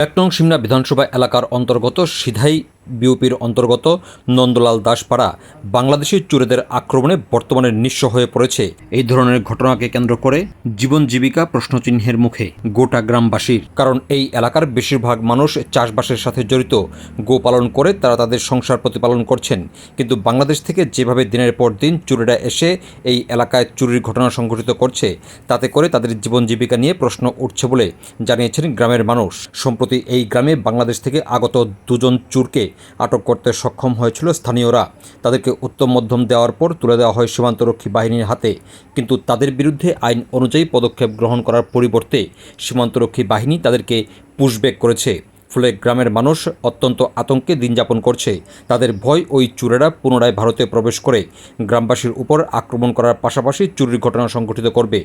এক নং সিমনা বিধানসভা এলাকার অন্তর্গত সিধাই বিউপির অন্তর্গত নন্দলাল দাসপাড়া বাংলাদেশি চোরেদের আক্রমণে বর্তমানে নিঃস্ব হয়ে পড়েছে। এই ধরনের ঘটনাকে কেন্দ্র করে জীবন জীবিকা প্রশ্নচিহ্নের মুখে গোটা গ্রামবাসীর। কারণ এই এলাকার বেশিরভাগ মানুষ চাষবাসের সাথে জড়িত। গোপালন করে তারা তাদের সংসার প্রতিপালন করছেন। কিন্তু বাংলাদেশ থেকে যেভাবে দিনের পর দিন চুরিরা এসে এই এলাকায় চুরির ঘটনা সংঘটিত করছে, তাতে করে তাদের জীবন জীবিকা নিয়ে প্রশ্ন উঠছে বলে জানিয়েছেন গ্রামের মানুষ। সম্প্রতি এই গ্রামে বাংলাদেশ থেকে আগত দুজন চুরকে আটক করতে সক্ষম হয়েছিল স্থানীয়রা। তাদেরকে উত্তম মধ্যম দেওয়ার পর তুলে দেওয়া হয় সীমান্তরক্ষী বাহিনীর হাতে। কিন্তু তাদের বিরুদ্ধে আইন অনুযায়ী পদক্ষেপ গ্রহণ করার পরিবর্তে সীমান্তরক্ষী বাহিনী তাদেরকে পুশব্যাক করেছে। ফলে গ্রামের মানুষ অত্যন্ত আতঙ্কে দিন যাপন করছে। তাদের ভয় ওই চুরেরা পুনরায় ভারতে প্রবেশ করে। গ্রামবাসীর উপর আক্রমণ করার পাশাপাশি চুরির ঘটনা সংঘটিত করবে।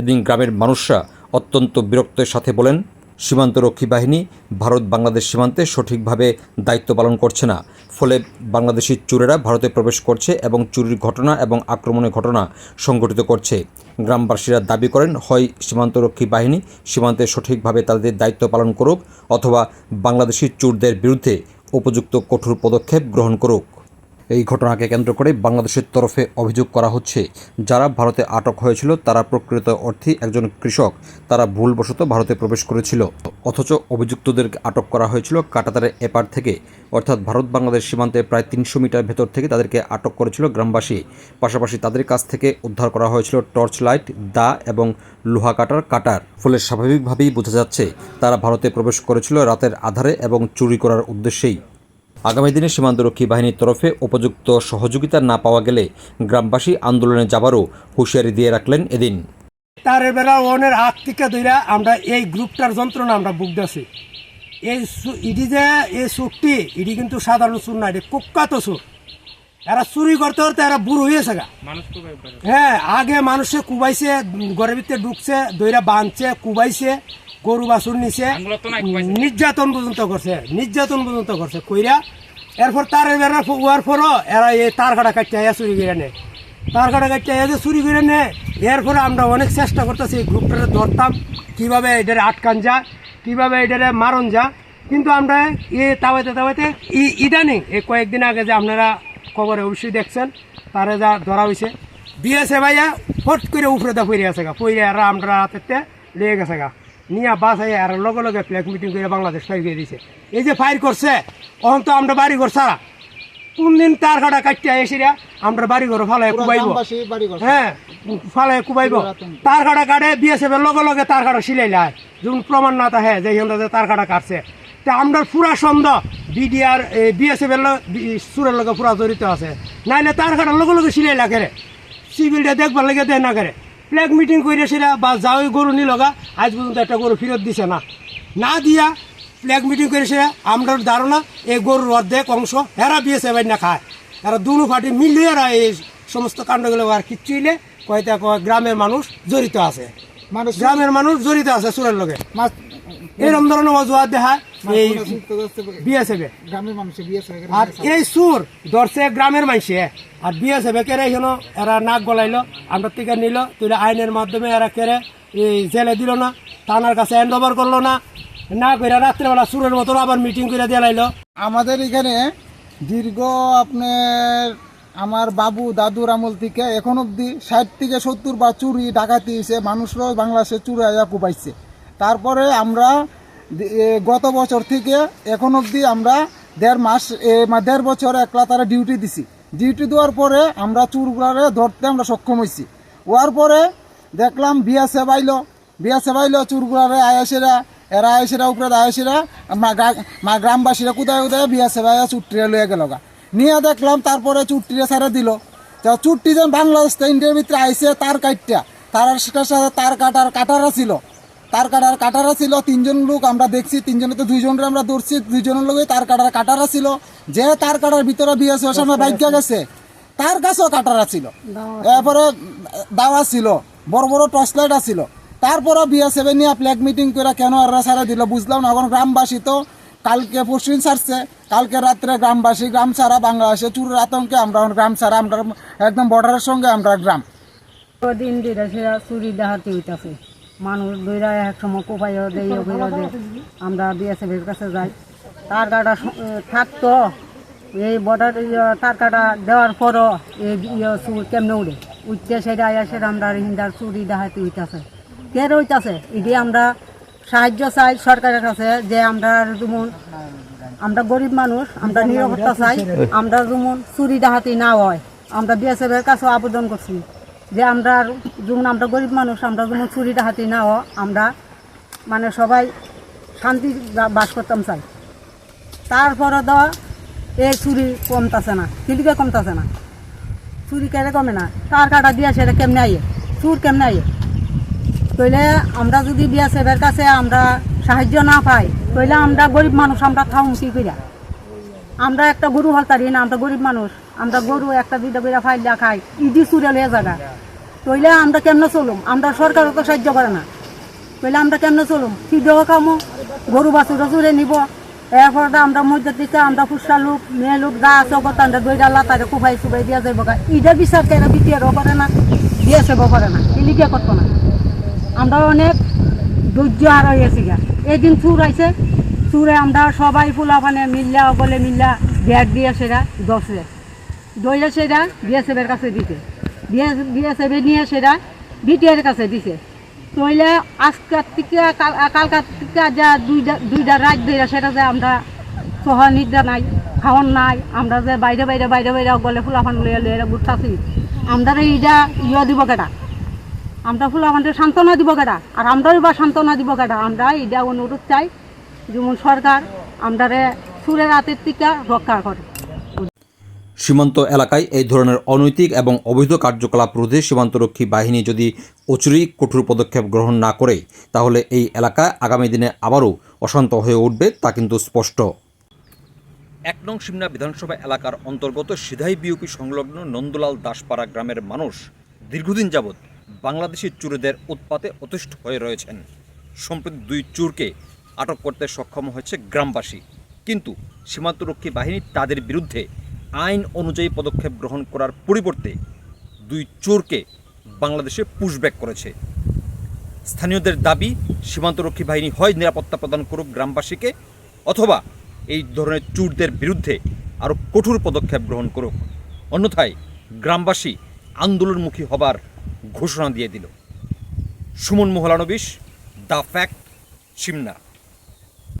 এদিন গ্রামের মানুষরা অত্যন্ত বিরক্তের সাথে বলেন সীমান্তরক্ষী বাহিনী ভারত বাংলাদেশ সীমান্তে সঠিকভাবে দায়িত্ব পালন করছে না। ফলে বাংলাদেশি চোরেরা ভারতে প্রবেশ করছে এবং চুরির ঘটনা এবং আক্রমণের ঘটনা সংঘটিত করছে। গ্রামবাসীরা দাবি করেন, হয় সীমান্তরক্ষী বাহিনী সীমান্তে সঠিকভাবে তাদের দায়িত্ব পালন করুক অথবা বাংলাদেশি চোরদের বিরুদ্ধে উপযুক্ত কঠোর পদক্ষেপ গ্রহণ করুক। এই ঘটনাকে কেন্দ্র করে বাংলাদেশের তরফে অভিযোগ করা হচ্ছে, যারা ভারতে আটক হয়েছিল, তারা প্রকৃত অর্থে একজন কৃষক, তারা ভুলবশত ভারতে প্রবেশ করেছিল। অথচ অভিযুক্তদের আটক করা হয়েছিল কাটাতারের এপার থেকে, অর্থাৎ ভারত বাংলাদেশ সীমান্তে প্রায় তিনশো মিটার ভেতর থেকে তাদেরকে আটক করেছিল গ্রামবাসী। পাশাপাশি তাদের কাছ থেকে উদ্ধার করা হয়েছিল টর্চ লাইট দা এবং লোহা কাটার কাটার। ফলে স্বাভাবিকভাবেই বোঝা যাচ্ছে, তারা ভারতে প্রবেশ করেছিল রাতের আধারে এবং চুরি করার উদ্দেশ্যেই। আগামী দিনে সীমান্তরক্ষী বাহিনীর তরফে উপযুক্ত সহযোগিতা না পাওয়া গেলে গ্রামবাসী আন্দোলনে যাবারও হুঁশিয়ারি দিয়ে রাখলেন এদিন। তার বেলা ওনের হাত থেকে ধইরা আমরা এই গ্রুপটার যন্ত্রণা আমরা ভুগতেছি। এই ইডি যে এই সুরটি ইডি কিন্তু সাধারণ সুর না এটি কুখ্যাত সুর। এরা চুরি করতে করতে এরা বুড়ো হয়েছে গা। হ্যাঁ আগে মানুষে কুবাইছে ঘরের ভিতরে ঢুকছে দইরা বাঁধছে কুবাইছে গরু বাছুর নিছে নির্যাতন পর্যন্ত করছে নির্যাতন পর্যন্ত করছে কইরা এরপর তার বেড়া ওয়ার পরও এরা এই তার কাটা কাটতে আয়া চুরি করে নেয় তার কাটা কাটতে আয়া যে চুরি করে নেয় এরপরে আমরা অনেক চেষ্টা করতেছি এই ধরতাম, কীভাবে এটারে আটকান যা, কীভাবে এটারে মারণ যা। কিন্তু আমরা এ তাওয়াইতে তাওয়াইতে ই- ইদানিং এই কয়েকদিন আগে যে আপনারা খবরে অবশ্যই দেখছেন, তারে যা ধরা হয়েছে দিয়েছে ভাইয়া, ফট করে উপরে দা পইরে আছে গা, পইরে আর আমরা হাতে লেগে গেছে গা। নিয়ে বাস আই আর লগে লগে ফ্ল্যাগ মিটিং করে বাংলাদেশ ফাইর করে দিছে। এই যে ফাইর করছে অহন তো আমরা বাড়ি ঘর সারা কোন দিন তার কাটা কাটতে এসিরা আমরা বাড়ি ঘর ফালায় কুবাইব। হ্যাঁ ফালায় কুবাইব। তার কাটা কাটে বিএসএফ এর লগে লগে তার কাটা সিলাই লাই। যখন প্রমাণ না থাকে যে হিন্দা যে তার কাটা কাটছে। তা আমরা পুরা সন্দেহ বিডিআর বিএসএফ এর সুরের লগে পুরা জড়িত আছে। নাইলে তার কাটার লগে লগে সিলাই লাগে রে। সিভিলটা দেখবার লাগে দেয় না করে ফ্ল্যাগ মিটিং করে সেরা বা ওই গরু নি লগা আজ পর্যন্ত একটা গরু ফেরত দিছে না। না দিয়া ফ্ল্যাগ মিটিং করে আমরা ধারণা এই গরুর অর্ধেক অংশ হেরা বিয়েছে এবার না খায়। এরা দুনু পার্টি মিলিয়ে এরা এই সমস্ত কাণ্ডগুলো আর কিচ্ছু ইলে কয়টা কয় গ্রামের মানুষ জড়িত আছে। মানুষ গ্রামের মানুষ জড়িত আছে সুরের লগে। মাছ এরকম ধরনের অজুহাত দেখা এই বিএসএফে আর এই সুর ধরছে গ্রামের মানুষে। আর বিএসএ কেড়ে এখানে এরা নাক গলাইলো আমরা থেকে নিল তুলে আইনের মাধ্যমে এরা কেড়ে এই জেলে দিল না থানার কাছে হ্যান্ড ওভার করল না না করে রাত্রেবেলা সুরের মতন আবার মিটিং করে দিয়ে লাইলো। আমাদের এখানে দীর্ঘ আপনার আমার বাবু দাদুর আমল থেকে এখন অবধি ষাট থেকে সত্তর বা চুরি ডাকাতি হয়েছে মানুষরাও বাংলাদেশে চুরি আয়া কুপাইছে তারপরে আমরা গত বছর থেকে এখন অবধি আমরা দেড় মাস দেড় বছর একলা তারা ডিউটি দিছি। ডিউটি দেওয়ার পরে আমরা চুরগুলারে ধরতে আমরা সক্ষম হয়েছি হওয়ার পরে দেখলাম বিয়া সেবাইল। বিয়া সেবাইলো চুরগুলারে আয়াসেরা, এরা আয়সেরা উপরে আয়সেরা, মা গ্রামবাসীরা কোথায় কোথায় বিয়া সেবাইয়া চুট্টিরে লয়ে গেল গা। নিয়ে দেখলাম তারপরে চুট্টিরে ছাড়া দিল। তা চুট্টি যেন বাংলাদেশ ইন্ডিয়ার ভিতরে আইসে তার কাটটা তার সাথে তার কাটার কাটারা ছিল। তার কাটার কাটারা ছিল তিনজন লোক আমরা দেখছি তিনজনে তো দুইজনের আমরা ধরছি দুইজনের লোকই তার কাটার কাটারা ছিল। যে তার কাটার ভিতরে বিয়ে সামনে বাইক গেছে তার কাছেও কাটারা ছিল। এরপরে দাওয়া ছিল বড় বড় টর্চ লাইট ছিল তারপরে বিয়ে সেভেন নিয়ে ফ্ল্যাগ মিটিং করে কেন এরা সারা দিল বুঝলাম না। এখন গ্রামবাসী তো কালকে পরশুদিন ছাড়ছে কালকে রাত্রে গ্রামবাসী গ্রাম ছাড়া বাংলাদেশে চুরের আতঙ্কে আমরা এখন গ্রাম ছাড়া আমরা একদম বর্ডারের সঙ্গে আমরা গ্রাম। দিন দিন চুরি ডাহাতি হইতাছে। মানুষ দইরা এক সময় কোপাইও দেয় কইরা দেয়। আমরা বিএসএফের কাছে যাই। তার কাটা থাকতো। এই বর্ডার তার কাটা দেওয়ার পরও এই ইয়ে চুর কেমনে উড়ে? উঠতে সেটা আয়া সেটা আমরা হিন্দার চুরি ডাহাতি উঠতেছে কে রইতাছে? এটি আমরা সাহায্য চাই সরকারের কাছে যে আমরা যেমন আমরা গরিব মানুষ আমরা নিরাপত্তা চাই। আমরা যেমন চুরি ডাহাতি না হয় আমরা বিএসএফ এর কাছেও আবেদন করছি। যে আমরা যেমন আমরা গরিব মানুষ, আমরা যেমন চুরি ডাহাতি না আমরা মানে সবাই শান্তি বাস করতাম চাই তারপরে দেওয়া এই চুরি কমতাছে না, কিলিকে কমতাছে না। চুরি কেড়ে কমে না তার কাটা দিয়া সেটা কেমনে আইয়ে? চুর কেমনে আইয়ে? তইলে আমরা যদি বিএসএফের কাছে আমরা সাহায্য না পাই তইলে আমরা গরিব মানুষ, আমরা খাও কি কইরা? আমরা একটা গরু হালতারি না, আমরা গরিব মানুষ। আমরা গরু একটা, দুইটা বেড়া ফাইলা খাই ইডি চুরে লয়ে জায়গা তইলে আমরা কেমনে চলুম? আমরা সরকারও তো সাহায্য করে না। তইলে আমরা কেমনে চলুম? কি দেওয়া খামো, গরু বাছুরা চুরে নিব। এরপরে আমরা মধ্যে দিতে, আমরা ফুসা লোক মেয়ে লোক যা আছে কত আমরা দইটা লাতারে কুফাই চুবাই দিয়া যাইব গা। ইটা বিচার কেন বিটিয়ারও করে না দিয়েছেও করে না ইলিকে করতো না। আমরা অনেক ধৈর্য হার হয়েছি গা। এদিন চুর আইছে চুরে আমরা সবাই ফুলা মানে মিল্লা বলে মিল্লা, ব্যাগ দিয়ে সেটা দশে। দইলে সেটা বিএসএফের কাছে দিতে বিএসএফে নিয়ে সেটা বিটিআর কাছে দিছে। তইলে আজকার থেকে কাল- কালকার থেকে যা দুইটা দুইটা রাত ধরে সেটা যে আমরা সহা নিদ্রা নাই খাওয়ান নাই, আমরা যে বাইরে বাইরে বাইরে বাইরে গলে ফুলাফান লইয়া লইয়া ঘুরতাছি আমরা এইটা ইয়ে দিব কেটা আমরা ফুল আমাদের সান্ত্বনা দিব কেটা আর আমরাও বা সান্ত্বনা দিব কেটা আমরা এটা অনুরোধ চাই যেমন সরকার আমরারে সুরের হাতের টিকা রক্ষা করে। সীমান্ত এলাকায় এই ধরনের অনৈতিক এবং অবৈধ কার্যকলাপ রোধে সীমান্তরক্ষী বাহিনী যদি অচুরি কঠোর পদক্ষেপ গ্রহণ না করে তাহলে এই এলাকা আগামী দিনে আবারও অশান্ত হয়ে উঠবে তা কিন্তু স্পষ্ট। এক নং সিমনা বিধানসভা এলাকার অন্তর্গত সিধাই বিউপি সংলগ্ন নন্দলাল দাসপাড়া গ্রামের মানুষ দীর্ঘদিন যাবৎ বাংলাদেশি চুরেদের উৎপাতে অতিষ্ঠ হয়ে রয়েছেন। সম্প্রতি দুই চুরকে আটক করতে সক্ষম হয়েছে গ্রামবাসী। কিন্তু সীমান্তরক্ষী বাহিনী তাদের বিরুদ্ধে আইন অনুযায়ী পদক্ষেপ গ্রহণ করার পরিবর্তে দুই চোরকে বাংলাদেশে পুশব্যাক করেছে। স্থানীয়দের দাবি, সীমান্তরক্ষী বাহিনী হয় নিরাপত্তা প্রদান করুক গ্রামবাসীকে অথবা এই ধরনের চুরদের বিরুদ্ধে আরও কঠোর পদক্ষেপ গ্রহণ করুক। অন্যথায় গ্রামবাসী আন্দোলনমুখী হবার ঘোষণা দিয়ে দিল। Suman Mahalanobis, the fact, Simna.